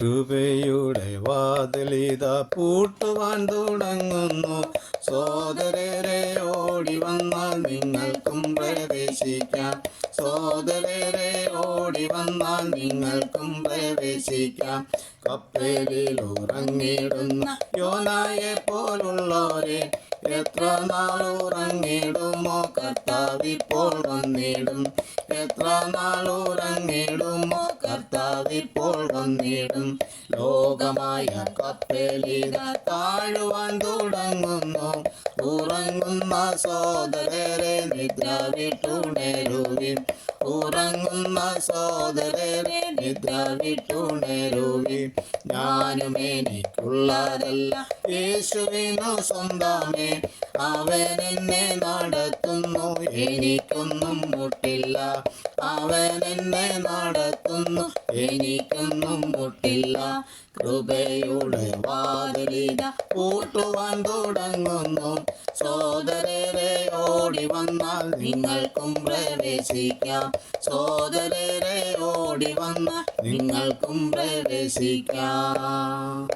കൃപയുടെ വാതിലിത പൂട്ടുവാൻ തുടങ്ങുന്നു. സോദരരെ ഓടി വന്നാൽ നിങ്ങൾക്കും പ്രവേശിക്കാം. സോദരരെ ഓടി വന്നാൽ നിങ്ങൾക്കും പ്രവേശിക്കാം. കപ്പലിൽ ഉറങ്ങിടുന്ന യോനായെ പോലുള്ളവരെ എത്ര നാൾ ഉറങ്ങിടുമോ കർത്താവിപ്പോൾ വന്നിടും. എത്ര നാൾ ഉറങ്ങിടുമോ കർത്താവിപ്പോൾ വന്നിടും. ലോകമായ കപ്പലിത താഴുവാൻ തുടങ്ങുന്നു. ഉറങ്ങുന്ന സോദരരെ നിദ്ര വിട്ടുണരുവിൻ ഉറങ്ങുന്ന സോദരരെ നിദ്ര വിട്ടുണരുവി ഞാനും എനിക്കുള്ളതല്ല. യേശുവിനു സ്വന്തമേ. അവൻ എന്നെ നടത്തുന്നു. എനിക്കൊന്നും മുട്ടില്ല. അവൻ എന്നെ നടത്തുന്നു. എനിക്കൊന്നും മുട്ടില്ല. കൃപയുടെ വാതിലിത പൂട്ടുവാൻ തുടങ്ങുന്നു. സോദരരെ ഓടി വന്നാൽ നിങ്ങൾക്കും പ്രവേശിക്കാം. സോദരരെ ഓടി വന്ന് നിങ്ങൾക്കും പ്രവേശിക്കാം.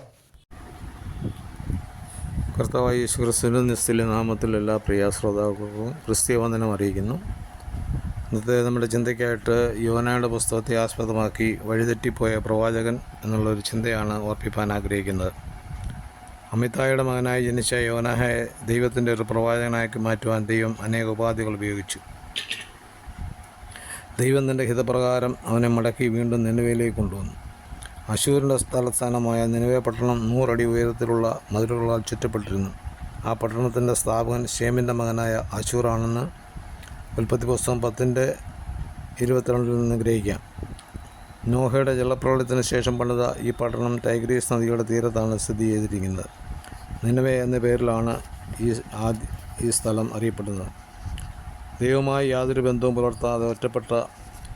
കർത്താവായ യേശു ക്രിസ്തുവിന്റെ നിസ്തുല്യ നാമത്തിൽ എല്ലാ പ്രിയ ശ്രോതാക്കൾക്കും ക്രിസ്തീയ വന്ദനം അറിയിക്കുന്നു. ഇന്നത്തെ നമ്മുടെ ചിന്തയ്ക്കായിട്ട് യോനയുടെ പുസ്തകത്തെ ആസ്പദമാക്കി വഴിതെറ്റിപ്പോയ പ്രവാചകൻ എന്നുള്ളൊരു ചിന്തയാണ് ഓർപ്പിപ്പാൻ ആഗ്രഹിക്കുന്നത്. അമിതായുടെ മകനായി ജനിച്ച യോനഹയെ ദൈവത്തിന്റെ ഒരു പ്രവാചകനാക്കി മാറ്റുവാൻ ദൈവം അനേക ഉപാധികൾ ഉപയോഗിച്ചു. ദൈവം തന്റെ ഹിതപ്രകാരം അവനെ മടക്കി വീണ്ടും നിലവയിലേക്ക് കൊണ്ടുവന്നു. അശൂരിന്റെ തലസ്ഥാനമായ നിലവേ പട്ടണം നൂറടി ഉയരത്തിലുള്ള മതിലുകളാൽ ചുറ്റപ്പെട്ടിരുന്നു. ആ പട്ടണത്തിന്റെ സ്ഥാപകൻ ഷേമിന്റെ മകനായ അശൂറാണെന്ന് ഉൽപ്പത്തി പുസ്തകം പത്തിന്റെ ഇരുപത്തിരണ്ടിൽ നിന്ന് ഗ്രഹിക്കാം. നോഹയുടെ ജലപ്രളയത്തിന് ശേഷം പണിത ഈ പട്ടണം ടൈഗ്രീസ് നദിയുടെ തീരത്താണ് സ്ഥിതി ചെയ്തിരിക്കുന്നത്. നിലവേ എന്ന പേരിലാണ് ഈ ആദ്യ ഈ സ്ഥലം അറിയപ്പെടുന്നത്. ദൈവവുമായി യാതൊരു ബന്ധവും പുലർത്താതെ ഒറ്റപ്പെട്ട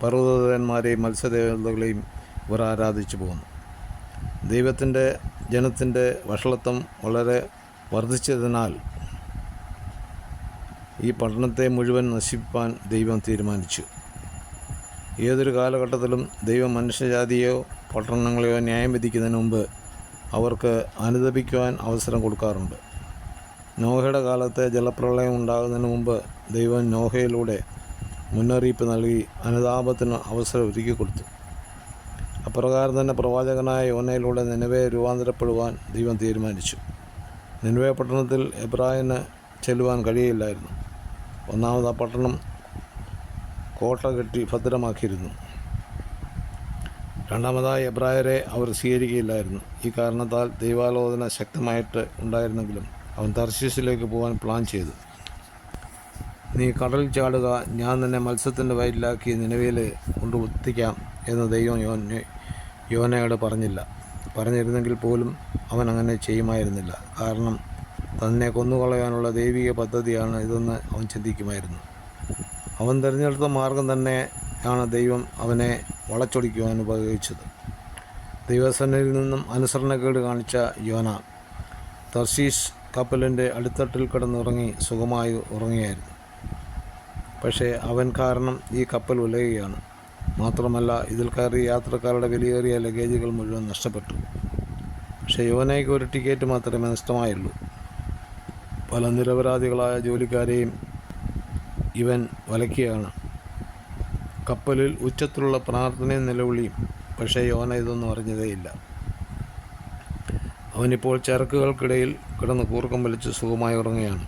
പർവതന്മാരെയും മത്സ്യദേവതകളെയും ഇവർ ആരാധിച്ചു പോകുന്നു. ദൈവത്തിന്റെ ജനത്തിന്റെ വഷളത്വം വളരെ വർദ്ധിച്ചതിനാൽ ഈ പട്ടണത്തെ മുഴുവൻ നശിപ്പാൻ ദൈവം തീരുമാനിച്ചു. ഏതൊരു കാലഘട്ടത്തിലും ദൈവം മനുഷ്യജാതിയോ പട്ടണങ്ങളെയോ ന്യായം വിധിക്കുന്നതിന് മുമ്പ് അവർക്ക് അനുദപിക്കുവാൻ അവസരം കൊടുക്കാറുണ്ട്. നോഹയുടെ കാലത്തെ ജലപ്രളയം ഉണ്ടാകുന്നതിന് മുമ്പ് ദൈവം നോഹയിലൂടെ മുന്നറിയിപ്പ് നൽകി അനുതാപത്തിന് അവസരം ഒരുക്കി കൊടുത്തു. അപ്രകാരം തന്നെ പ്രവാചകനായ യോനയിലൂടെ നിലവെ രൂപാന്തരപ്പെടുവാൻ ദൈവം തീരുമാനിച്ചു. നിലവെ പട്ടണത്തിൽ എബ്രാഹിന് ചെല്ലുവാൻ കഴിയില്ലായിരുന്നു. ഒന്നാമത് ആ പട്ടണം കോട്ട കെട്ടി ഭദ്രമാക്കിയിരുന്നു. രണ്ടാമതായി എബ്രായരെ അവർ സ്വീകരിക്കുകയില്ലായിരുന്നു. ഈ കാരണത്താൽ ദൈവാലോചന ശക്തമായിട്ട് ഉണ്ടായിരുന്നെങ്കിലും അവൻ തർശീസിലേക്ക് പോകാൻ പ്ലാൻ ചെയ്തു. നീ കടലിൽ ചാടുക ഞാൻ നിന്നെ മത്സ്യത്തിന്റെ വയറ്റിലാക്കി നിലവിൽ കൊണ്ടുവത്തിക്കാം എന്ന് ദൈവം യോനെ യോനയോട് പറഞ്ഞില്ല. പറഞ്ഞിരുന്നെങ്കിൽ പോലും അവൻ അങ്ങനെ ചെയ്യുമായിരുന്നില്ല. കാരണം തന്നെ കൊന്നുകളയാനുള്ള ദൈവിക പദ്ധതിയാണ് ഇതെന്ന് അവൻ ചിന്തിക്കുമായിരുന്നു. അവൻ തിരഞ്ഞെടുത്ത മാർഗം തന്നെയാണ് ദൈവം അവനെ വളച്ചൊടിക്കുവാൻ ഉപയോഗിച്ചത്. ദൈവസേനയിൽ നിന്നും അനുസരണക്കേട് കാണിച്ച യോന തർശീഷ് കപ്പലിന്റെ അടിത്തട്ടിൽ കിടന്നുറങ്ങി സുഖമായി ഉറങ്ങിയായിരുന്നു. പക്ഷേ അവൻ കാരണം ഈ കപ്പൽ ഉലയുകയാണ്. മാത്രമല്ല ഇതിൽ കയറി യാത്രക്കാരുടെ വിലയേറിയ ലഗേജുകൾ മുഴുവൻ നഷ്ടപ്പെട്ടു. പക്ഷേ യോനയ്ക്ക് ഒരു ടിക്കറ്റ് മാത്രമേ നഷ്ടമായുള്ളൂ. പല നിരപരാധികളായ ജോലിക്കാരെയും ഇവൻ വലയ്ക്കുകയാണ് കപ്പലിൽ ഉച്ചത്തിലുള്ള പ്രാർത്ഥനയും നിലവിളിയും പക്ഷേ യോന ഇതൊന്നും അറിഞ്ഞതേയില്ല. അവനിപ്പോൾ ചരക്കുകൾക്കിടയിൽ കിടന്ന് കൂർക്കം വലിച്ച് സുഖമായി ഉറങ്ങുകയാണ്.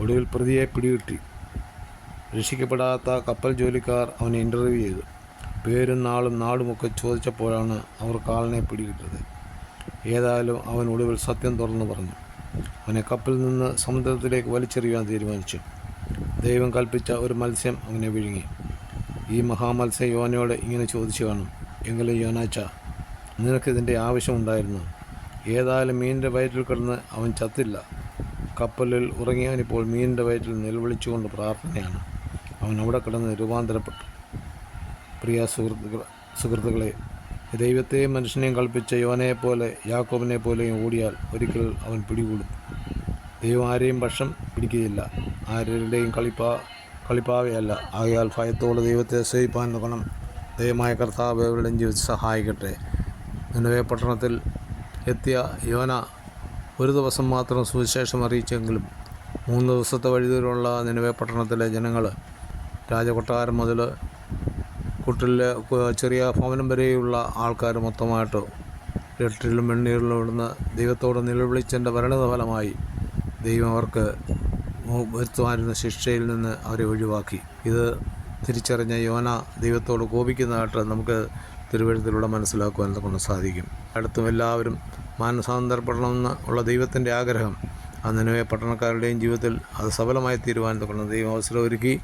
ഒടുവിൽ പ്രതിയെ പിടികിട്ടി. രക്ഷിക്കപ്പെടാത്ത കപ്പൽ ജോലിക്കാർ അവനെ ഇന്റർവ്യൂ ചെയ്തു. പേരും നാളും നാടുമൊക്കെ ചോദിച്ചപ്പോഴാണ് അവർ കാളിനെ പിടികിട്ടത് ഏതായാലും അവൻ ഒടുവിൽ സത്യം തുറന്നു പറഞ്ഞു. അവനെ കപ്പലിൽ നിന്ന് സമുദ്രത്തിലേക്ക് വലിച്ചെറിയാൻ തീരുമാനിച്ചു. ദൈവം കൽപ്പിച്ച ഒരു മത്സ്യം അങ്ങനെ വിഴുങ്ങി. ഈ മഹാമത്സ്യം യോനയോട് ഇങ്ങനെ ചോദിച്ചു കാണും. എങ്കിലും യോനാച്ച നിനക്കിതിന്റെ ആവശ്യമുണ്ടായിരുന്നു. ഏതായാലും മീനിന്റെ വയറ്റിൽ കിടന്ന് അവൻ ചത്തില്ല. കപ്പലിൽ ഉറങ്ങിയവനിപ്പോൾ മീനിന്റെ വയറ്റിൽ നിലവിളിച്ചുകൊണ്ട് പ്രാർത്ഥനയാണ്. അവൻ അവിടെ കിടന്ന് രൂപാന്തരപ്പെട്ടു. പ്രിയ സുഹൃത്തുക്കൾ സുഹൃത്തുക്കളെ ദൈവത്തെയും മനുഷ്യനെയും കൽപ്പിച്ച യോനയെപ്പോലെ യാക്കോബിനെ പോലെയും ഓടിയാൽ ഒരിക്കൽ അവൻ പിടികൂടും. ദൈവം ആരെയും പക്ഷം പിടിക്കുകയില്ല. ആരുടെയും കളിപ്പാ കളിപ്പാവയല്ല. ആകയാൽ ഭയത്തോടെ ദൈവത്തെ സേവിപ്പാൻ നോക്കണം. ദൈവമായ കർത്താവ് അവരുടെയും ജീവിച്ച് സഹായിക്കട്ടെ. നിലവേ പട്ടണത്തിൽ എത്തിയ യോന ഒരു ദിവസം മാത്രം സുവിശേഷം അറിയിച്ചെങ്കിലും മൂന്ന് ദിവസത്തെ വഴിതിലുള്ള നിലവേ പട്ടണത്തിലെ ജനങ്ങൾ രാജകൊട്ടാരം മുതൽ കുട്ടിലെ ചെറിയ ഭവനം വരെയുള്ള ആൾക്കാർ മൊത്തമായിട്ട് എട്ടിലും വെണ്ണീരിലും ഇവിടുന്ന് ദൈവത്തോട് നിലവിളിച്ചതിന്റെ പരിണിത ഫലമായി ദൈവം അവർക്ക് വരുത്തുവാനിരുന്ന ശിക്ഷയിൽ നിന്ന് അവരെ ഒഴിവാക്കി. ഇത് തിരിച്ചറിഞ്ഞ യോന ദൈവത്തോട് കോപിക്കുന്നതായിട്ട് നമുക്ക് തിരുവഴുത്തിലൂടെ മനസ്സിലാക്കുവാൻ കൊണ്ട് സാധിക്കും. അടുത്തും എല്ലാവരും മാനസാന്തരപ്പെടണമെന്ന് ഉള്ള ദൈവത്തിന്റെ ആഗ്രഹം നിലവെ പട്ടണക്കാരുടെയും ജീവിതത്തിൽ അത് സഫലമായി തീരുവാൻ കൊണ്ട് ദൈവം അവസരം ഒരുക്കി.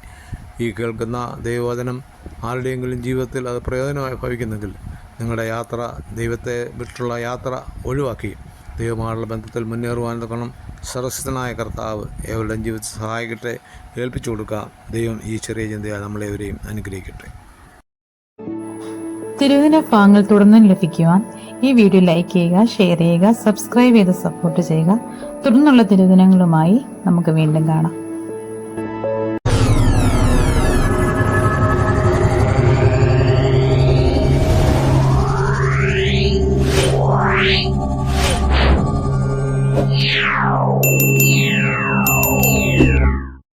ഈ കേൾക്കുന്ന ദൈവവചനം ആരുടെയെങ്കിലും ജീവിതത്തിൽ അത് പ്രയോജനമായി ഭവിക്കുന്നെങ്കിൽ നിങ്ങളുടെ യാത്ര ദൈവത്തെ വിട്ടുള്ള യാത്ര ഒഴിവാക്കി. ദൈവമായുള്ള ബന്ധത്തിൽ മുന്നേറുവാൻ തക്കണം സരസ്വതനായ കർത്താവ് ഏവരുടെയും ജീവിതത്തിൽ സഹായിക്കട്ടെ. ഏൽപ്പിച്ചു കൊടുക്കാം ദൈവം ഈ ചെറിയ ചിന്തയാൽ നമ്മളെവരെയും അനുഗ്രഹിക്കട്ടെ. തിരുവിന ഭാഗങ്ങൾ തുടർന്നും ലഭിക്കുവാൻ ഈ വീഡിയോ ലൈക്ക് ചെയ്യുക ഷെയർ ചെയ്യുക സബ്സ്ക്രൈബ് ചെയ്ത് സപ്പോർട്ട് ചെയ്യുക. തുടർന്നുള്ള തിരുദിനങ്ങളുമായി നമുക്ക് വീണ്ടും കാണാം.